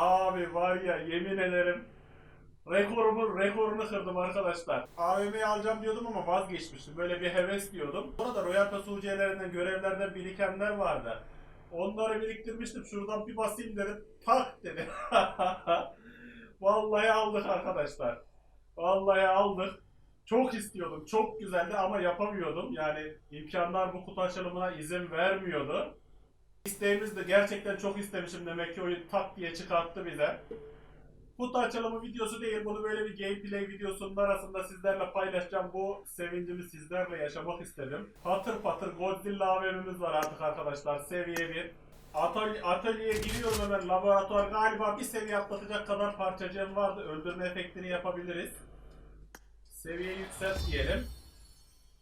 Abi var ya yemin ederim rekorumu rekorunu kırdım arkadaşlar. AVM'yi alacağım diyordum ama vazgeçmiştim. Böyle bir heves diyordum. Burada Royal Pass UC'lerinden görevlerden birikenler vardı. Onları biriktirmiştim. Şuradan bir basayım dedim. Tak dedi. Vallahi aldık arkadaşlar. Vallahi aldık. Çok istiyordum. Çok güzeldi ama yapamıyordum. Yani imkanlar bu kutu açılımına izin vermiyordu. İsteğimiz de gerçekten çok istemişim demek ki oyun tak diye çıkarttı bize. Kutu açılımı videosu değil bunu böyle bir gameplay videosunun arasında sizlerle paylaşacağım. Bu sevincimi sizlerle yaşamak istedim. Patır patır Godzilla AVM'miz var artık arkadaşlar seviye 1. Atölye, atölyeye giriyorum hemen laboratuvar galiba bir seviye atlatacak kadar parçacığım vardı. Öldürme efektini yapabiliriz. Seviye yükselt diyelim.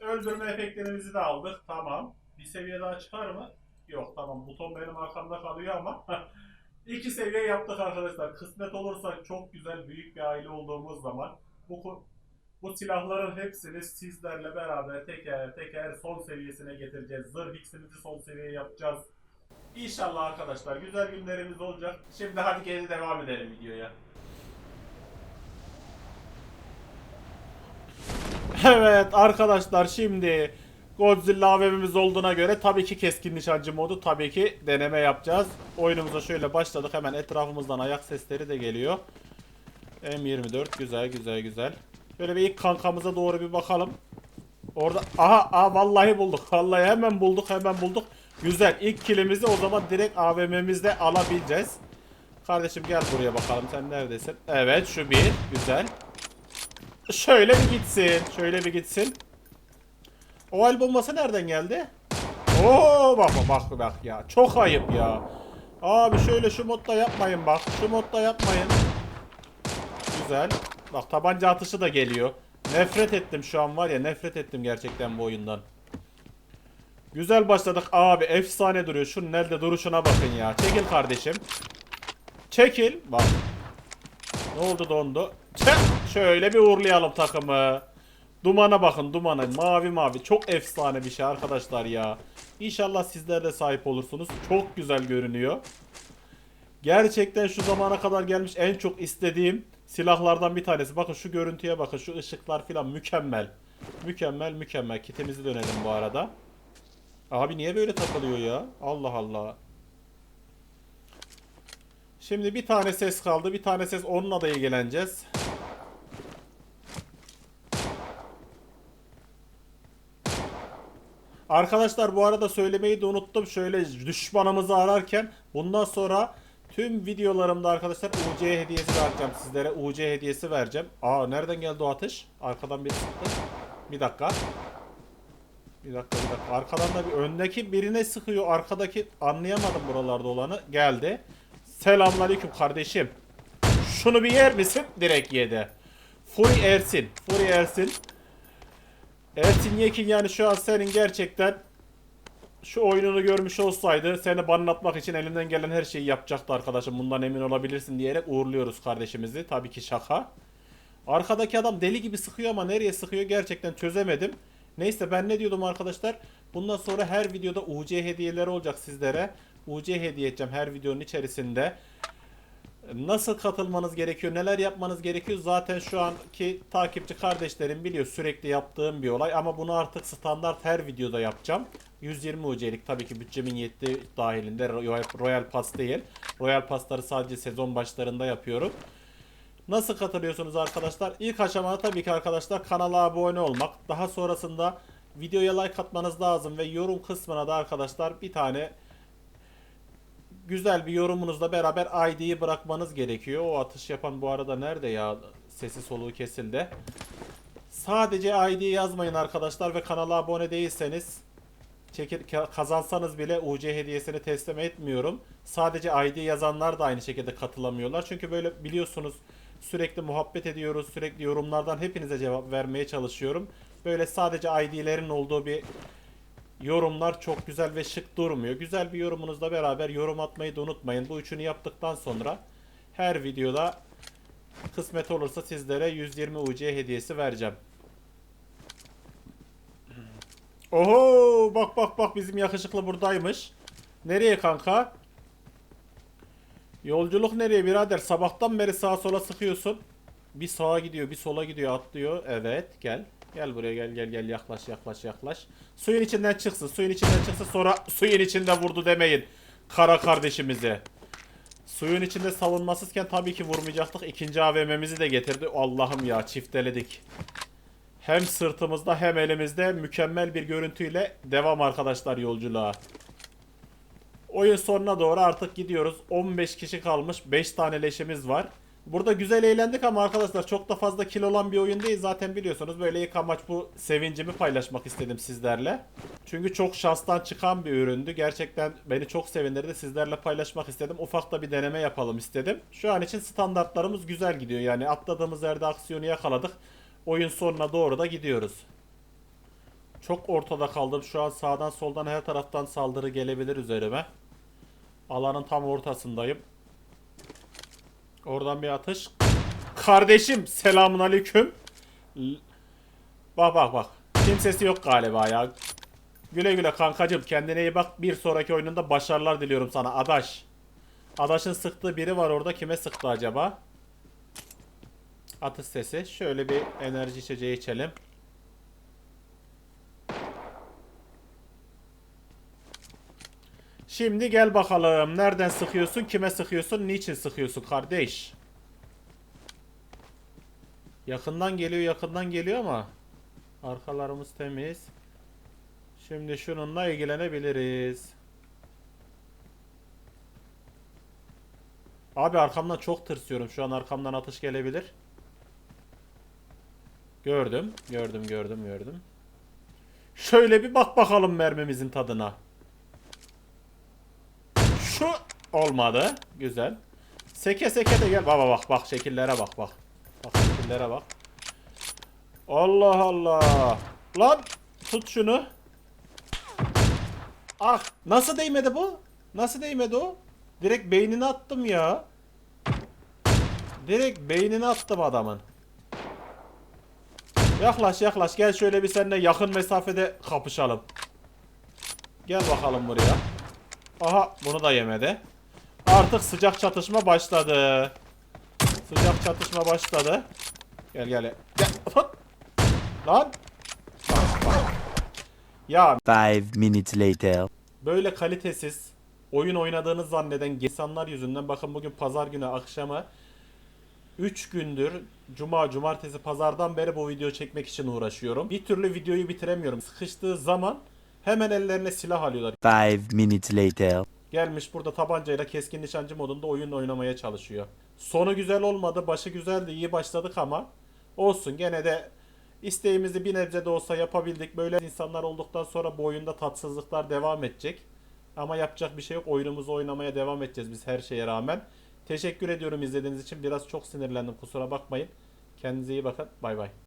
Öldürme efektlerimizi de aldık. Tamam. Bir seviye daha çıkar mı? Yok tamam. Buton benim arkamda kalıyor ama iki seviye yaptık arkadaşlar. Kısmet olursa çok güzel büyük bir aile olduğumuz zaman bu bu silahların hepsini sizlerle beraber teker teker son seviyesine getireceğiz. Zırh X'imizi son seviye yapacağız. İnşallah arkadaşlar güzel günlerimiz olacak. Şimdi hadi geri devam edelim videoya. Evet arkadaşlar şimdi Godzilla AVM'miz olduğuna göre tabii ki keskin nişancı modu tabii ki deneme yapacağız. Oyunumuza şöyle başladık hemen etrafımızdan ayak sesleri de geliyor. M24 güzel güzel güzel. Böyle bir ilk kankamıza doğru bir bakalım. Orada aha, aha vallahi bulduk. Vallahi hemen bulduk hemen bulduk. Güzel ilk kilimizi o zaman direkt AVM'mizde alabileceğiz. Kardeşim gel buraya bakalım sen neredesin? Evet şu bir güzel. Şöyle bir gitsin. Şöyle bir gitsin. O el bombası nereden geldi? Oo bak bak bak ya. Çok ayıp ya. Abi şöyle şu modda yapmayın bak. Şu modda yapmayın. Güzel. Bak tabanca atışı da geliyor. Nefret ettim şu an var ya nefret ettim gerçekten bu oyundan. Güzel başladık abi efsane duruyor. Şunun elde duruşuna bakın ya. Çekil kardeşim. Çekil. Bak. Ne oldu dondu? Çek. Şöyle bir uğurlayalım takımı. Dumana bakın dumana. Mavi mavi. Çok efsane bir şey arkadaşlar ya. İnşallah sizler de sahip olursunuz. Çok güzel görünüyor. Gerçekten şu zamana kadar gelmiş en çok istediğim silahlardan bir tanesi. Bakın şu görüntüye bakın. Şu ışıklar filan mükemmel. Mükemmel mükemmel. Kitimizi dönelim bu arada. Abi niye böyle takılıyor ya? Allah Allah. Şimdi bir tane ses kaldı. Bir tane ses onunla da ilgileneceğiz. Arkadaşlar bu arada söylemeyi de unuttum. Şöyle düşmanımızı ararken bundan sonra tüm videolarımda arkadaşlar UC hediyesi vereceğim sizlere. UC hediyesi vereceğim. Aa nereden geldi o atış? Arkadan biri sıktı. Bir dakika. Bir dakika bir dakika. Arkadan da bir öndeki birine sıkıyor. Arkadaki anlayamadım buralarda olanı. Geldi. Selamünaleyküm kardeşim. Şunu bir yer misin? Direkt yedi. Fury Ersin. Fury Ersin. Ersin Yekin yani şu an senin gerçekten şu oyununu görmüş olsaydı seni banlatmak için elinden gelen her şeyi yapacaktı arkadaşım. Bundan emin olabilirsin diyerek uğurluyoruz kardeşimizi. Tabii ki şaka. Arkadaki adam deli gibi sıkıyor ama nereye sıkıyor gerçekten çözemedim. Neyse ben ne diyordum arkadaşlar? Bundan sonra her videoda UC hediyeleri olacak sizlere. UC hediye edeceğim her videonun içerisinde. Nasıl katılmanız gerekiyor, neler yapmanız gerekiyor zaten şu anki takipçi kardeşlerim biliyor sürekli yaptığım bir olay ama bunu artık standart her videoda yapacağım. 120 UC'lik tabii ki bütçemin yettiği dahilinde Royal, Royal Pass değil. Royal Pass'ları sadece sezon başlarında yapıyorum. Nasıl katılıyorsunuz arkadaşlar? İlk aşamada tabii ki arkadaşlar kanala abone olmak. Daha sonrasında videoya like atmanız lazım ve yorum kısmına da arkadaşlar bir tane güzel bir yorumunuzla beraber ID'yi bırakmanız gerekiyor. O atış yapan bu arada nerede ya? Sesi soluğu kesildi. Sadece ID yazmayın arkadaşlar ve kanala abone değilseniz çekil, ka- kazansanız bile UC hediyesini teslim etmiyorum. Sadece ID yazanlar da aynı şekilde katılamıyorlar. Çünkü böyle biliyorsunuz sürekli muhabbet ediyoruz. Sürekli yorumlardan hepinize cevap vermeye çalışıyorum. Böyle sadece ID'lerin olduğu bir yorumlar çok güzel ve şık durmuyor. Güzel bir yorumunuzla beraber yorum atmayı da unutmayın. Bu üçünü yaptıktan sonra her videoda kısmet olursa sizlere 120 UC hediyesi vereceğim. Oho bak bak bak bizim yakışıklı buradaymış. Nereye kanka? Yolculuk nereye birader? Sabahtan beri sağa sola sıkıyorsun. Bir sağa gidiyor, bir sola gidiyor, atlıyor. Evet, gel. Gel buraya gel gel gel yaklaş yaklaş yaklaş. Suyun içinden çıksın. Suyun içinden çıksın sonra suyun içinde vurdu demeyin. Kara kardeşimize. Suyun içinde savunmasızken tabii ki vurmayacaktık. İkinci AVM'mizi de getirdi. Allah'ım ya çifteledik. Hem sırtımızda hem elimizde mükemmel bir görüntüyle devam arkadaşlar yolculuğa. Oyun sonuna doğru artık gidiyoruz. 15 kişi kalmış. 5 tane leşimiz var. Burada güzel eğlendik ama arkadaşlar çok da fazla kill olan bir oyun değil. Zaten biliyorsunuz böyle ilk amaç bu sevincimi paylaşmak istedim sizlerle. Çünkü çok şanstan çıkan bir üründü. Gerçekten beni çok sevindirdi. Sizlerle paylaşmak istedim. Ufak da bir deneme yapalım istedim. Şu an için standartlarımız güzel gidiyor. Yani atladığımız yerde aksiyonu yakaladık. Oyun sonuna doğru da gidiyoruz. Çok ortada kaldım. Şu an sağdan soldan her taraftan saldırı gelebilir üzerime. Alanın tam ortasındayım. Oradan bir atış. Kardeşim selamun aleyküm. Bak bak bak. Kimsesi yok galiba ya. Güle güle kankacım kendine iyi bak. Bir sonraki oyununda başarılar diliyorum sana Adaş. Adaş'ın sıktığı biri var orada. Kime sıktı acaba? Atış sesi. Şöyle bir enerji içeceği içelim. Şimdi gel bakalım. Nereden sıkıyorsun? Kime sıkıyorsun? Niçin sıkıyorsun kardeş? Yakından geliyor, yakından geliyor ama arkalarımız temiz. Şimdi şununla ilgilenebiliriz. Abi arkamdan çok tırsıyorum. Şu an arkamdan atış gelebilir. Gördüm, gördüm, gördüm, gördüm. Şöyle bir bak bakalım mermimizin tadına. Şu olmadı. Güzel. Seke seke de gel. Baba bak bak şekillere bak bak. Bak şekillere bak. Allah Allah. Lan tut şunu. Ah nasıl değmedi bu? Nasıl değmedi o? Direkt beynine attım ya. Direkt beynine attım adamın. Yaklaş yaklaş gel şöyle bir seninle yakın mesafede kapışalım. Gel bakalım buraya. Aha bunu da yemedi. Artık sıcak çatışma başladı. Sıcak çatışma başladı. Gel gel. Gel. Lan. Bak, bak. Ya Five minutes later. böyle kalitesiz oyun oynadığını zanneden insanlar yüzünden bakın bugün pazar günü akşamı 3 gündür cuma, cumartesi, pazardan beri bu video çekmek için uğraşıyorum. Bir türlü videoyu bitiremiyorum. Sıkıştığı zaman hemen ellerine silah alıyorlar. Five minutes later. Gelmiş burada tabancayla keskin nişancı modunda oyun oynamaya çalışıyor. Sonu güzel olmadı, başı güzeldi, iyi başladık ama olsun gene de isteğimizi bir nebze de olsa yapabildik. Böyle insanlar olduktan sonra bu oyunda tatsızlıklar devam edecek. Ama yapacak bir şey yok. Oyunumuzu oynamaya devam edeceğiz biz her şeye rağmen. Teşekkür ediyorum izlediğiniz için. Biraz çok sinirlendim kusura bakmayın. Kendinize iyi bakın. Bay bay.